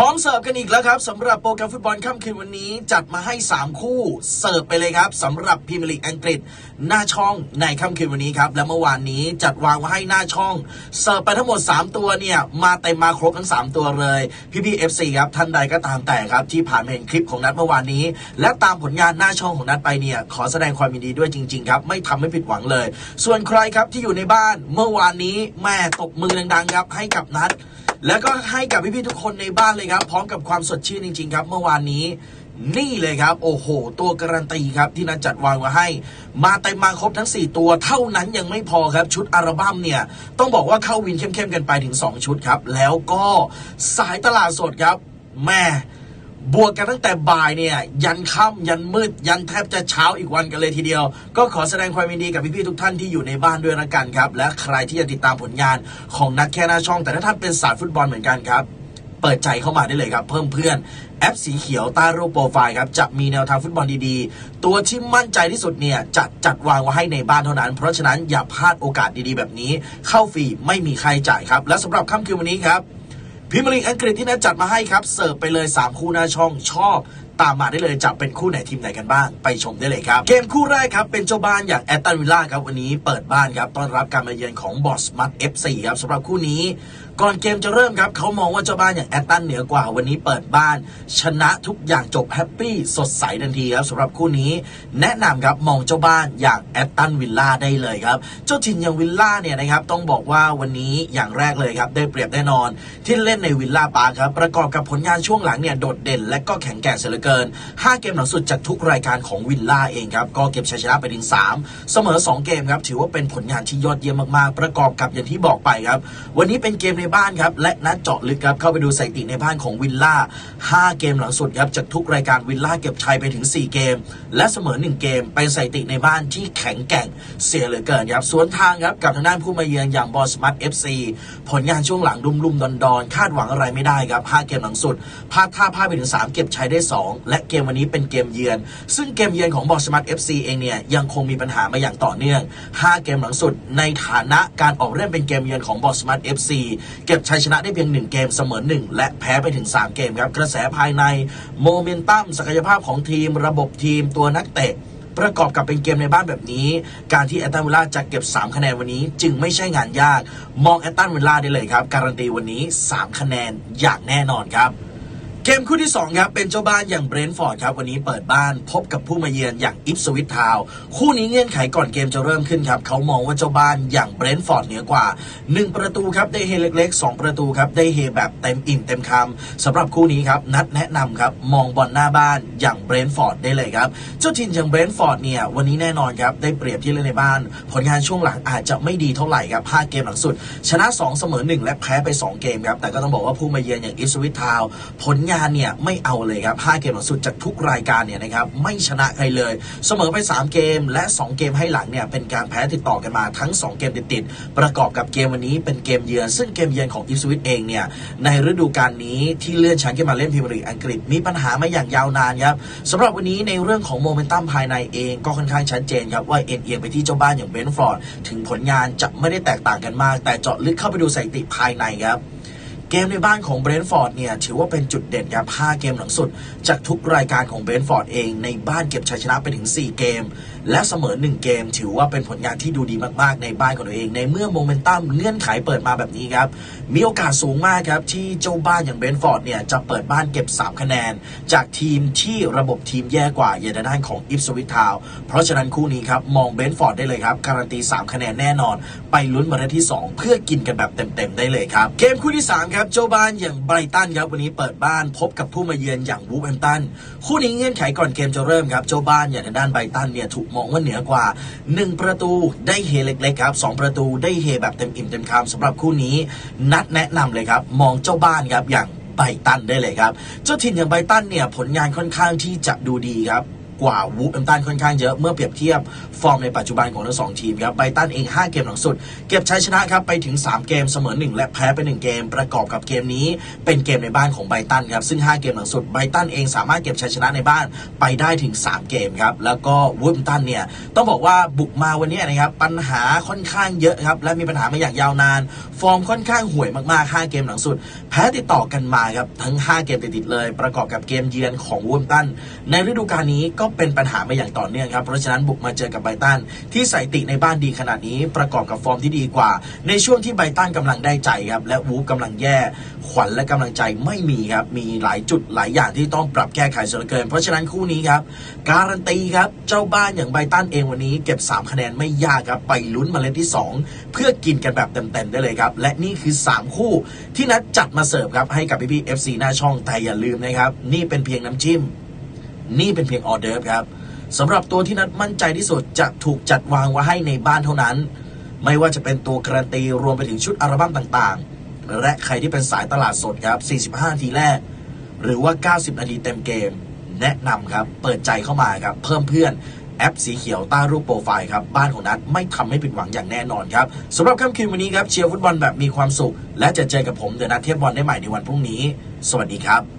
พร้อมเสิร์ฟกันอีกแล้วครับสำหรับโปรแกรมฟุตบอลค่ำคืนวันนี้ จัดมาให้ 3 คู่เสิร์ฟไปเลยครับสำหรับพรีเมียร์ลีกอังกฤษ หน้าช่องในค่ำคืนวันนี้ครับ และเมื่อวานนี้จัดวางไว้ให้หน้าช่อง เสิร์ฟไปทั้งหมด 3 ตัวเนี่ยมาเต็มมาครบทั้ง 3 ตัวเลยพี่พี่เอฟซีครับท่านใดก็ตามแต่ครับที่ผ่านมาเห็นคลิปของนัดเมื่อวานนี้ และตามผลงานหน้าช่องของนัดไปเนี่ยขอแสดงความยินดีด้วยจริงๆครับไม่ทำให้ผิดหวังเลย ส่วนใครครับที่อยู่ในบ้านเมื่อวานนี้แม่ตบมือดังๆครับให้กับนัด แล้วก็ให้กับพี่ๆทุกคนในบ้านเลยครับ พร้อมกับความสดชื่นจริง ๆ ครับ เมื่อวานนี้นี่เลยครับ โอ้โห ตัวการันตีครับ ที่นันจัดวางมาให้ มาเต็มมาครบทั้ง 4 ตัว เท่านั้นยังไม่พอครับ ชุดอัลบั้มเนี่ย ต้องบอกว่าเข้าวินเข้มๆกันไปถึง 2 ชุดครับ แล้วก็สายตลาดสดครับแม่ บวกกันตั้งแต่บ่ายเนี่ย ยันค่ำยันมืด ยันแทบจะเช้าอีกวันกันเลยทีเดียว ก็ขอแสดงความยินดีกับพี่ๆทุกท่านที่อยู่ในบ้านด้วยละกันครับ และใครที่จะติดตามผลงานของนักแค่หน้าช่อง แต่ถ้าท่านเป็นสายฟุตบอลเหมือนกันครับ เปิดใจเข้ามาได้เลยครับ เพิ่มเพื่อนแอปสีเขียวใต้รูปโปรไฟล์ครับจะมีแนวทางฟุตบอลดีๆ ตัวที่มั่นใจที่สุดเนี่ยจะจัดวางไว้ให้ในบ้านเท่านั้น เพราะฉะนั้นอย่าพลาดโอกาสดีๆ แบบนี้ เข้าฟรีไม่มีใครจ่ายครับ และสำหรับค่ำคืนวันนี้ครับ พิมร์ลีกอังกฤษที่นัดจัดมาให้ครับ เสิร์ฟไปเลย 3 คู่หน้าช่องชอบ ตามมาได้เลยจะเป็นคู่ไหนทีมไหนกันบ้าง ไปชมได้เลยครับ เกมคู่แรกครับ เป็นเจ้าบ้านอย่างแอตตันวิลล่าครับ วันนี้เปิดบ้านครับต้อนรับการมาเยือนของบอสมัตเอฟซีครับสำหรับคู่นี้ ก่อนเกมจะเริ่มครับเขามองว่าเจ้าบ้านอย่างแอตตันเหนือกว่าวันนี้เปิดบ้าน ชนะทุกอย่างจบแฮปปี้สดใสทันทีครับสำหรับคู่นี้ แนะนำครับมองเจ้าบ้านอย่างแอตตันวิลล่าได้เลยครับเจ้าถิ่นอย่างวิลล่าเนี่ยนะครับต้องบอกว่าวันนี้อย่างแรกเลยครับได้เปรียบแน่นอน ที่เล่นในวิลล่าปาร์คครับประกอบกับผลงานช่วงหลังเนี่ยโดดเด่น และก็แข็งแกร่งเสียเหลือเกิน5 เกมหลังสุดจากทุกรายการของวิลล่าเองครับ ก็เก็บชัยชนะไปถึง 3 เสมอ 2 เกมครับ ถือว่าเป็นผลงานที่ยอดเยี่ยมมากๆ ประกอบกับอย่างที่บอกไปครับ วันนี้เป็นเกมในบ้านครับ และนัดเจาะลึกครับ เข้าไปดูสถิติในบ้านของวิลล่า 5 เกมหลังสุดครับจากทุกรายการวิลล่าเก็บชัยไปถึง 4 เกม และเสมอ 1 เกม เป็นสถิติในบ้านที่แข็งแกร่งเสียเหลือเกินครับสวนทางครับกับทางด้านผู้มาเยือนอย่างบอสมัตเอฟซีผลงานช่วงหลังรุ่มๆดอนๆคาดหวังอะไรไม่ได้ครับ5เกมหลังสุดพลาดท่าพลาดไปถึง 3 เก็บชัยได้ 2และเกมวันนี้เป็นเกมเยือน ซึ่งเกมเยือนของบอสมัตเอฟซีเองเนี่ยยังคงมีปัญหามาอย่างต่อเนื่อง 5 เกมหลังสุด ในฐานะการออกเล่นเป็นเกมเยือนของบอสมัตเอฟซีเก็บชัยชนะได้เพียง 1 เกมเสมอ 1 และแพ้ไปถึง 3 เกมครับกระแสภายในโมเมนตัมศักยภาพของทีม ระบบทีมตัวนักเตะประกอบกับเป็นเกมในบ้านแบบนี้ การที่แอตตันวิลล่าจะเก็บ 3 คะแนนวันนี้ จึงไม่ใช่งานยาก มองแอตตันวิลล่าได้เลยครับ การันตีวันนี้ 3 คะแนนอย่างแน่นอนครับ เกมคู่ที่ 2 ครับ เป็นเจ้าบ้านอย่างเบรนท์ฟอร์ดครับ วันนี้เปิดบ้านพบกับผู้มาเยือนอย่างอิฟสวิตทาวน์คู่นี้เงื่อนไขก่อนเกมจะเริ่มขึ้นครับเขามองว่าเจ้าบ้านอย่างเบรนท์ฟอร์ดเหนือกว่า 1 ประตูครับได้เฮเล็กๆ 2 ประตูครับได้เฮแบบเต็มอิ่มเต็มคำสำหรับคู่นี้ครับนัดแนะนำครับมองบอลหน้าบ้านอย่างเบรนท์ฟอร์ดได้เลยครับเจ้าถิ่นอย่างเบรนท์ฟอร์ดเนี่ยวันนี้แน่นอนครับได้เปรียบที่เล่นในบ้าน ผลงานช่วงหลังอาจจะไม่ดีเท่าไหร่ครับ5เกมหลังสุด ชนะ 2 เสมอ 1 และแพ้ไป 2 เกมครับแต่ก็ต้องบอกว่าผู้มาเยือนอย่างอิฟสวิตทาวผลงานเนี่ยไม่เอาเลยครับ 5 เกมหลังสุดจากทุกรายการเนี่ยนะครับไม่ชนะใครเลย เสมอไป 3 เกม และ 2 เกมให้หลังเนี่ยเป็นการแพ้ติดต่อกันมาทั้ง 2 เกมติดๆประกอบกับเกมวันนี้เป็นเกมเยือนซึ่งเกมเยือนของอิสวิตเองเนี่ยในฤดูกาลนี้ที่เลื่อนชั้นขึ้นมาเล่นพรีเมียร์ลีกอังกฤษมีปัญหามาอย่างยาวนานครับสำหรับวันนี้ในเรื่องของโมเมนตัมภายในเองก็ค่อนข้างชัดเจนครับว่าเอ็นเอียงไปที่เจ้าบ้านอย่างเบนฟอร์ดถึงผลงานจะไม่ได้แตกต่างกันมาก แต่เจาะลึกเข้าไปดูสถิติภายในครับ เกมในบ้านของเบรนท์ฟอร์ดเนี่ยถือว่าเป็นจุดเด่นครับ5เกมหลังสุด จากทุกรายการของเบรนท์ฟอร์ดเองในบ้านเก็บชัยชนะไปถึง 4 เกม และเสมอ1เกมถือว่าเป็นผลงานที่ดูดีมากๆ ในบ้านของตัวเอง ในเมื่อโมเมนตัมเงื่อนไขเปิดมาแบบนี้ครับ มีโอกาสสูงมากครับ ที่เจ้าบ้านอย่างเบนท์ฟอร์ดเนี่ย จะเปิดบ้านเก็บ 3 คะแนน จากทีมที่ระบบทีมแย่กว่าอย่างด้านของอิฟสวิททาวเพราะฉะนั้นคู่นี้ครับ มองเบนท์ฟอร์ดได้เลยครับ การันตี 3 คะแนนแน่นอน ไปลุ้นมาได้ที่ 2 เพื่อกินกันแบบเต็มๆได้เลยครับเกมคู่ที่สามครับเจ้าบ้านอย่างไบรตันครับวันนี้เปิดบ้านพบกับผู้มาเยือนอย่างวูฟแฮมตันคู่นี้เงื่อนไขก่อนเกมจะเริ่มครับเจ้าบ้านอย่างทางด้านไบรตันเนี่ยถูกมองว่าเหนือกว่า 1 ประตูได้เฮเล็กๆครับสองประตูได้เฮแบบเต็มอิ่มเต็มคำสำหรับคู่นี้ นัดแนะนำเลยครับ มองเจ้าบ้านครับอย่างไบตันได้เลยครับ เจ้าถิ่นอย่างไบตันเนี่ยผลงานค่อนข้างที่จะดูดีครับ กว่าวูฟแฮมตันค่อนข้างเยอะเมื่อเปรียบเทียบฟอร์มในปัจจุบันของทั้งสองทีมครับไบตันเอง 5 เกมหลังสุด เก็บชัยชนะครับไปถึง 3 เกมเสมอ 1 และแพ้ไป 1 เกม ประกอบกับเกมนี้ เป็นเกมในบ้านของไบตันครับซึ่ง 5 เกมหลังสุดไบตันเองสามารถเก็บชัยชนะในบ้านไปได้ถึง 3 เกมครับแล้วก็วูฟแฮมตันเนี่ยต้องบอกว่าบุกมาวันนี้นะครับปัญหาค่อนข้างเยอะครับและมีปัญหามาอย่างยาวนาน ฟอร์มค่อนข้างห่วยมากๆ 5 เกมหลังสุด แพ้ติดต่อกันมาครับทั้ง 5 เกมติดๆเลย ประกอบกับเกมเยือนของวูฟแฮมตันในฤดูกาลนี้ก็เป็นปัญหามาอย่างต่อเนื่องครับ เพราะฉะนั้นบุกมาเจอกับไบตันที่ใส่ติในบ้านดีขนาดนี้ประกอบกับฟอร์มที่ดีกว่า ในช่วงที่ไบตันกำลังได้ใจครับ และวูฟกำลังแย่ ขวัญและกำลังใจไม่มีครับ มีหลายจุดหลายอย่างที่ต้องปรับแก้ไขเสียเหลือเกิน เพราะฉะนั้นคู่นี้ครับ การันตีครับ เจ้าบ้านอย่างไบตันเองวันนี้ เก็บ 3 คะแนนไม่ยากครับ ไปลุ้นมาเล็ดที่ 2 เพื่อกินกันแบบเต็มๆได้เลยครับ และนี่คือ 3 คู่ที่นัดจัดมาเสิร์ฟครับให้กับพี่ๆ FC หน้าช่องแต่อย่าลืมนะครับนี่เป็นเพียงน้ำจิ้ม นี่เป็นเพียงออเดิร์ฟครับสำหรับตัวที่นัดมั่นใจที่สุดจะถูกจัดวางไว้ให้ในบ้านเท่านั้น ไม่ว่าจะเป็นตัวการันตีรวมไปถึงชุดอัลบั้มต่างๆ และใครที่เป็นสายตลาดสดครับ 45 นาทีแรก หรือว่า 90 นาทีเต็มเกม แนะนำครับ เปิดใจเข้ามาครับ เพิ่มเพื่อนแอปสีเขียวใต้รูปโปรไฟล์ครับ บ้านของนัดไม่ทำให้ผิดหวังอย่างแน่นอนครับสำหรับค่ำคืนวันนี้ครับเชียร์ฟุตบอลแบบมีความสุข และจะเจอกับผมเดอะนัทเทพบอลได้ใหม่ในวันพรุ่งนี้ สวัสดีครับ